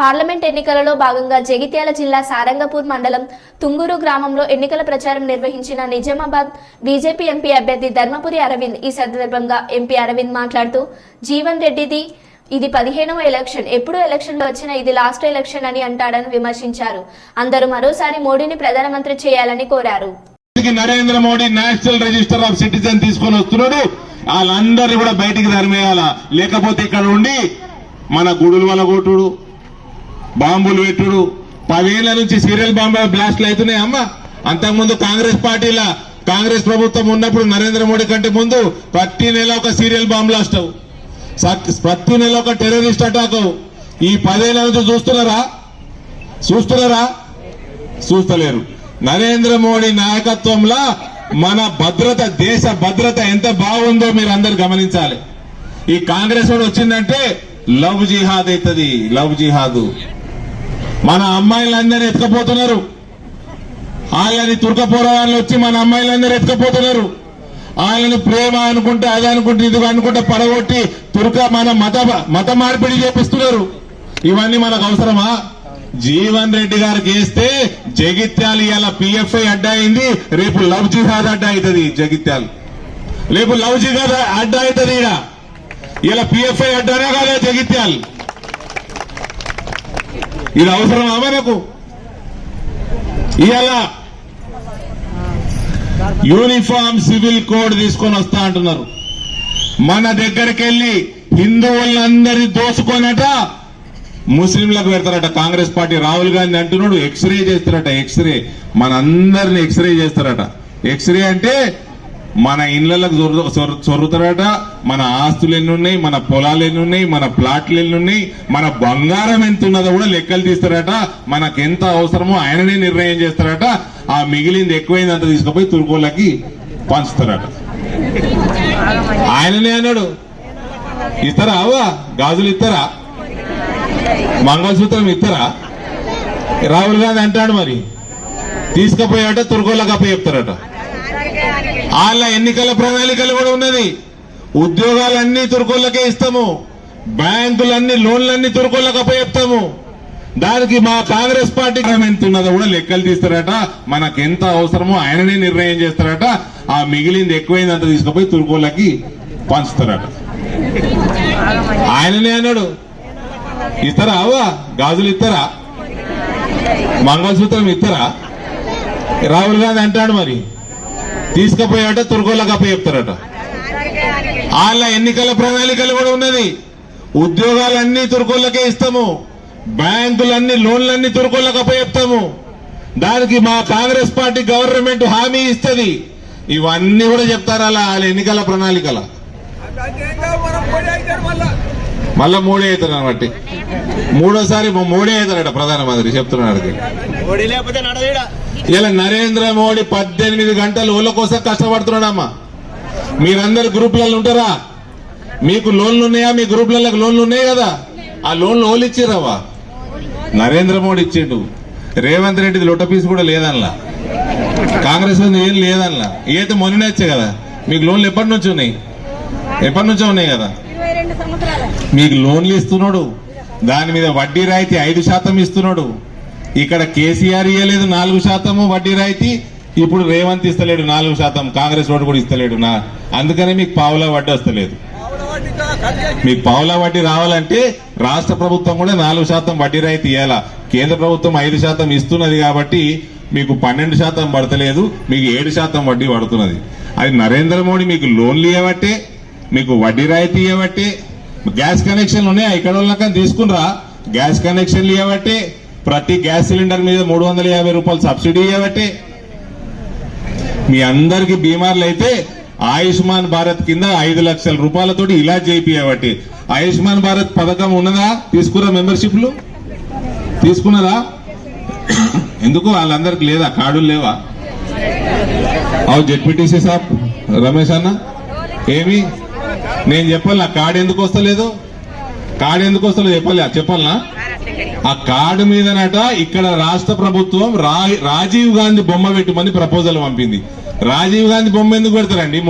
Parliament ఎన్నికలలో భాగంగా జగిత్యాల జిల్లా సారంగపూర్ మండలం తుంగూరు గ్రామంలో ఎన్నికల ప్రచారం నిర్వహించిన నిజామాబాద్ బీజేపీ ఎంపీ అభ్యర్థి ధర్మపురి అరవింద్ ఈ సందర్భంగా ఎంపీ అరవింద్ మాట్లాడుతూ జీవన్ రెడ్డిది ఇది పదిహేనవ ఎలక్షన్. ఎప్పుడు ఎలక్షన్లు వచ్చినా ఇది లాస్ట్ ఎలక్షన్ అని అంటాడని విమర్శించారు. అందరూ మరోసారి మోడీని ప్రధానమంత్రి చేయాలని కోరారు. Narendra Modi national register of citizen తీసుకొని వస్తున్నాడు. వాళ్ళందరినీ కూడా బయటికి తరిమేయాల? లేకపోతే ఇక్కడ ఉండి మన గుడులు వల బాంబులు పెట్టుడు. పదేళ్ళ నుంచి సీరియల్ బాంబు బ్లాస్ట్లు అవుతున్నాయి అమ్మ. అంతకుముందు కాంగ్రెస్ పార్టీల కాంగ్రెస్ ప్రభుత్వం ఉన్నప్పుడు నరేంద్ర మోడీ కంటే ముందు ప్రతి నెల ఒక సీరియల్ బాంబ్ బ్లాస్ట్ అవు సత్- ప్రతి నెల ఒక టెర్రరిస్ట్ అటాక్ అవు. ఈ పదేళ్ళ నుంచి చూస్తున్నారా? చూస్తున్నారా? చూస్తలేరు. నరేంద్ర మోడీ నాయకత్వంలో మన భద్రత దేశ భద్రత ఎంత బాగుందో మీరు అందరు గమనించాలి. ఈ కాంగ్రెస్ వాడు వచ్చిందంటే లవ్ జిహాద్ అవుతుంది. Love jihad. మన అమ్మాయిలందరూ ఎత్తుకపోతున్నారు. వాళ్ళని తుర్కపోర వచ్చి మన అమ్మాయిలందరూ ఎత్తుకపోతున్నారు. వాళ్ళని ప్రేమ అనుకుంటే అది అనుకుంటే ఇది అనుకుంటే పడగొట్టి తుర్క మన మత మత మార్పిడి చేపిస్తున్నారు. ఇవన్నీ మనకు అవసరమా? జీవన్ రెడ్డి గారికి వేస్తే జగిత్యాలు ఇలా పిఎఫ్ఐ అడ్డా అయింది. రేపు లవ్ జిహాద్ అడ్డా అవుతుంది జగిత్యాలు. రేపు లవ్ జిహాద్ అడ్డా అవుతుంది ఇలా పిఎఫ్ఐ అడ్డానే కాదా జగిత్యాలు. ఇది అవసరమా మనకు? ఇవాళ యూనిఫామ్ సివిల్ కోడ్ తీసుకొని వస్తా అంటున్నారు. మన దగ్గరికి వెళ్ళి హిందువులందరి దోసుకొనట ముస్లింలకు పెడతారట. కాంగ్రెస్ పార్టీ రాహుల్ గాంధీ అంటున్నాడు ఎక్స్రే చేస్తారట ఎక్స్రే. మనందరిని ఎక్స్రే చేస్తారట. ఎక్స్రే అంటే మన ఇళ్ళకు చొరుతారట మన ఆస్తులు ఎన్ని ఉన్నాయి మన పొలాలు ఎన్ని ఉన్నాయి మన ప్లాట్లు ఎన్ని ఉన్నాయి మన బంగారం ఎంత ఉన్నదో కూడా లెక్కలు తీస్తారట. మనకు ఎంత అవసరమో ఆయననే నిర్ణయం చేస్తారట. ఆ మిగిలింది ఎక్కువైంది అంత తీసుకుపోయి తురుకోళ్ళకి పంచుతారట. ఆయననే అన్నాడు. ఇస్తారా అవ్వా? గాజులు ఇస్తారా? మంగళసూత్రం ఇస్తారా? రాహుల్ గాంధీ అంటాడు మరి. తీసుకుపోయాట తురుకోళ్ళకి అప్ప చెప్తారట వాళ్ళ ఎన్నికల ప్రణాళికలు కూడా ఉన్నది. ఉద్యోగాలన్నీ తురుకోళ్ళకే ఇస్తాము. బ్యాంకులన్నీ లోన్లన్నీ తుర్కోళ్ళకి అప్పచెప్తాము. దానికి మా కాంగ్రెస్ పార్టీ ఎంత ఉన్నదో కూడా లెక్కలు తీస్తారట. మనకు ఎంత అవసరమో ఆయననే నిర్ణయం చేస్తారట. ఆ మిగిలింది ఎక్కువైంది అంత తీసుకుపోయి తురుకోళ్ళకి పంచుతారట. ఆయననే అన్నాడు. ఇస్తారా అవ్వ? గాజులు ఇస్తారా? మంగళసూత్రం ఇస్తారా? రాహుల్ గాంధీ అంటాడు మరి. తీసుకుపోయాట తుర్కోళ్ళకి చెప్తారట. వాళ్ళ ఎన్నికల ప్రణాళికలు కూడా ఉన్నది. ఉద్యోగాలన్నీ తుర్కోళ్ళకే ఇస్తాము. బ్యాంకులన్నీ లోన్లన్నీ తుర్కోళ్ళకి చెప్తాము. దానికి మా కాంగ్రెస్ పార్టీ గవర్నమెంట్ హామీ ఇస్తుంది. ఇవన్నీ కూడా చెప్తారు అలా వాళ్ళ ఎన్నికల ప్రణాళికల. మళ్ళా మోడీ అవుతారు అనమాట మూడోసారి మోడీ అవుతారట ప్రధానమంత్రి చెప్తున్నాడు ఓడి లేకపోతే ఇలా నరేంద్ర మోడీ పద్దెనిమిది గంటలు ఓళ్ళ కోసం కష్టపడుతున్నాడమ్మా. మీరందరు గ్రూపులలో ఉంటారా? మీకు లోన్లు ఉన్నాయా? మీ గ్రూపులలో లోన్లు ఉన్నాయి కదా? ఆ లోన్లు ఓళ్ళు ఇచ్చిర్రవ్వా? నరేంద్ర మోడీ ఇచ్చిండు. రేవంత్ రెడ్డిది లొట్ట పీస్ కూడా లేదనలా. కాంగ్రెస్ ఏం లేదనలా. ఏదో మొన్ననే వచ్చాయి కదా మీకు లోన్లు ఎప్పటి నుంచి ఉన్నాయి? ఎప్పటి నుంచో ఉన్నాయి కదా? మీకు లోన్లు ఇస్తున్నాడు. దాని మీద వడ్డీ రాయితీ ఐదు శాతం ఇస్తున్నాడు. ఇక్కడ కేసీఆర్ ఇవ్వలేదు నాలుగు శాతము వడ్డీ రాయితీ ఇప్పుడు రేవంత్ ఇస్తలేడు నాలుగు శాతం కాంగ్రెస్ వాడు కూడా ఇస్తలేడు నా. అందుకనే మీకు పావులా వడ్డీ వస్తలేదు. మీకు పావులా వడ్డీ రావాలంటే రాష్ట్ర ప్రభుత్వం కూడా నాలుగు శాతం వడ్డీ రాయితీ ఇవ్వాలా కేంద్ర ప్రభుత్వం ఐదు శాతం ఇస్తున్నది కాబట్టి మీకు పన్నెండు శాతం పడతలేదు మీకు ఏడు శాతం వడ్డీ పడుతున్నది. అది నరేంద్ర మోడీ మీకు లోన్లు ఇవ్వబట్టే మీకు వడ్డీ రాయితీ ఇవ్వబట్టే గ్యాస్ కనెక్షన్లు ఉన్నాయా ఇక్కడ వాళ్ళకని తీసుకునరా గ్యాస్ కనెక్షన్లు ఇవ్వబట్టే ప్రతి గ్యాస్ సిలిండర్ మీద మూడు వందల యాభై రూపాయలు సబ్సిడీ ఇవ్వబట్టే మీ అందరికి బీమార్లు అయితే ఆయుష్మాన్ భారత్ కింద ఐదు లక్షల రూపాయలతోటి ఇలా చేయించబట్టి ఆయుష్మాన్ భారత్ పథకం ఉన్నదా? తీసుకురా మెంబర్షిప్లు? తీసుకున్నారా ఎందుకు? వాళ్ళందరికి లేదా? కార్డులు లేవా? అవు జెడ్పీటీసీ సాబ్ రమేష్ అన్న ఏమి? నేను చెప్పాలి నా కార్డు ఎందుకు వస్తలేదు? కార్డు ఎందుకు వస్తుందో చెప్పలే చెప్పాలనా? ఆ కార్డు మీదనట ఇక్కడ రాష్ట్ర ప్రభుత్వం రా- రాజీవ్ గాంధీ బొమ్మ పెట్టుమని ప్రపోజల్ పంపింది. రాజీవ్ గాంధీ బొమ్మ ఎందుకు పెడతారండి?